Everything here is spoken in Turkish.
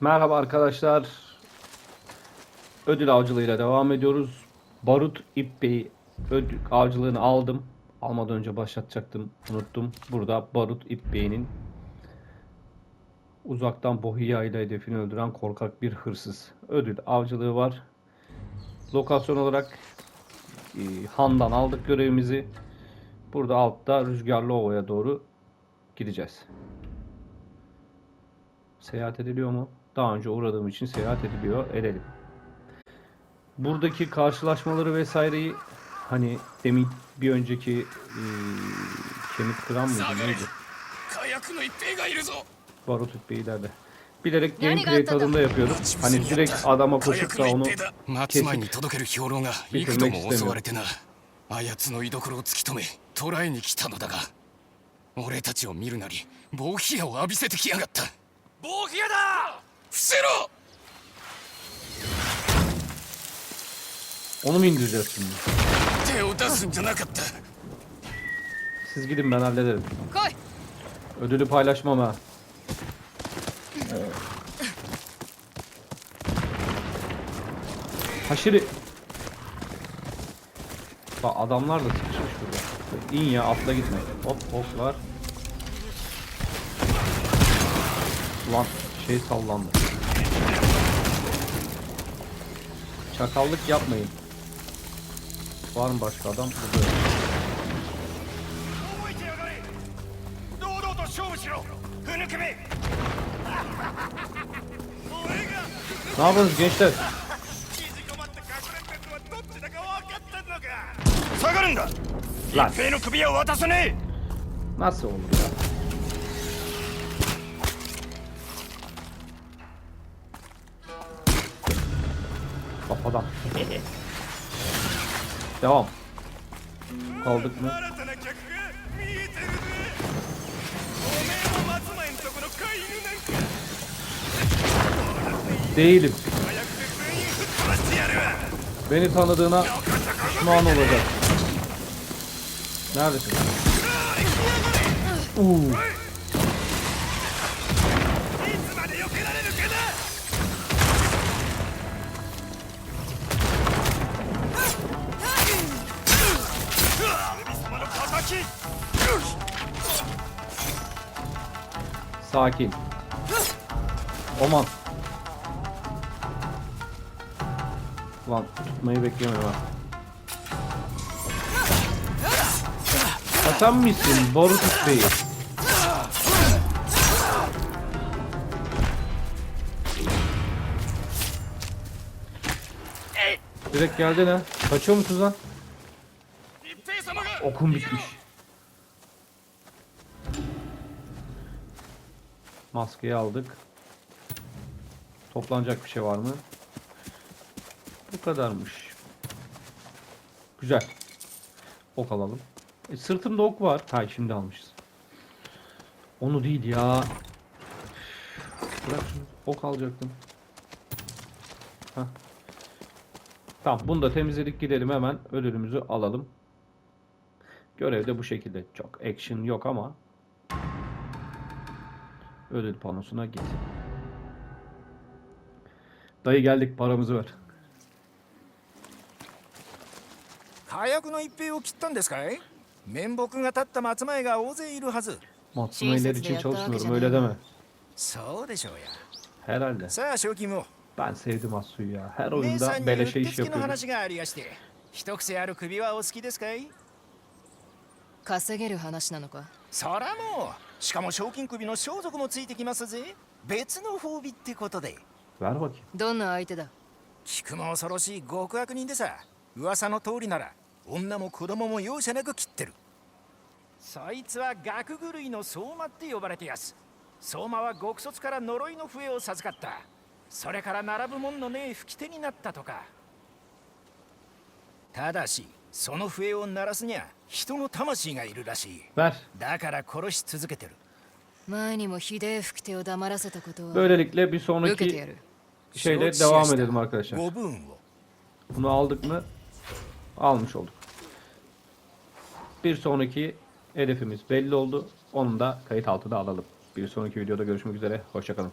Merhaba arkadaşlar. Ödül avcılığıyla devam ediyoruz. Barut İpbeyi ödül avcılığını aldım. Almadan önce başlatacaktım. Unuttum. Burada Barut İpbeyi'nin uzaktan Bohia ile hedefini öldüren korkak bir hırsız. Ödül avcılığı var. Lokasyon olarak e, Han'dan aldık görevimizi. Burada altta Rüzgarlı Ova'ya doğru gideceğiz. Seyahat ediliyor mu? Daha önce uğradığım için seyahat ediliyor. Edelim. Buradaki karşılaşmaları vesaireyi hani demin bir önceki eee kemik kıran mıydı neydi? 火薬の一兵がいるぞ Barut Beyler'de. Bilerek Yani gameplay gatta da. tadında yapıyorum. Hani direkt adama 火 koşup 薬 da の onu 一兵だ 松前に届ける兵糧が幾度も襲われてなあやつの居所を突き止め捕らえに来たのだが俺たちを見るなり暴ヒアを浴びせてきやがった暴ヒアだ Zero! Onu mu indireceğiz şimdi? Siz gidin ben hallederim. Koy. Ödülü paylaşmam ha. Haşiri. Bak adamlar da sıkışmış burada. İn ya atla gitme. Hop hoplar. Ulan şey sallandı. Çakallık yapmayın. Var mı başka adam? Burada yok. Ne yapıyorsunuz gençler? Lan. Nasıl olur ya? Kafadan. Devam. Kaldık mı? Değilim. Beni tanıdığına pişman olacak. Neredesin? Uuu. Sakin. Oman. Lan tutmayı beklemiyor bak. Atan mısın boru tutmayı? Direkt geldi ne? Kaçıyor musunuz lan? Okum bitmiş. Maskeyi aldık. Toplanacak bir şey var mı? Bu kadarmış. Güzel. Ok alalım. E, sırtımda ok var. Ha şimdi almışız. Onu değil ya. Bırak şunu. Ok alacaktım. Hah. Tamam bunu da temizledik gidelim hemen ödülümüzü alalım. Görev de bu şekilde. Çok action yok ama ödül panosuna git. Dayı geldik paramızı ver. 火薬の一兵を切ったんですかい面目が立った松前が大勢いるはず Matsumai'ler için çalışmıyorum öyle deme. そうでしょうや Herhalde. さあ賞金を Ben sevdim Asu'yu ya. Her 姉さ oyunda んにうっ beleşe て iş つきの yapıyoruz. 話がありやして一癖ある首はお好きですかい稼げる話なのか そらもう。しかも賞金首の装束もついてきますぜ。別の褒美ってことで.ど。んな相手だ？聞くも恐ろしい極悪人でさ。噂の通りなら女も子供も容赦なく切ってる。そいつは学狂いの相馬って呼ばれてやす。相馬は極卒から呪いの笛を授かった。それから並ぶもんのねえ吹き手になったとかただしその笛を鳴らすにゃ人の魂がいるらしい Ver. だから殺し続けてる前にもひでえ吹き手を黙らせたことは Böylelikle bir 受けてや sonraki る şeyle 承知しま devam した edelim arkadaşlar. ご分を Bunu aldık mı? Almış olduk. Bir sonraki hedefimiz belli oldu. Onu da kayıt altına alalım. Bir sonraki videoda görüşmek üzere. Hoşçakalın.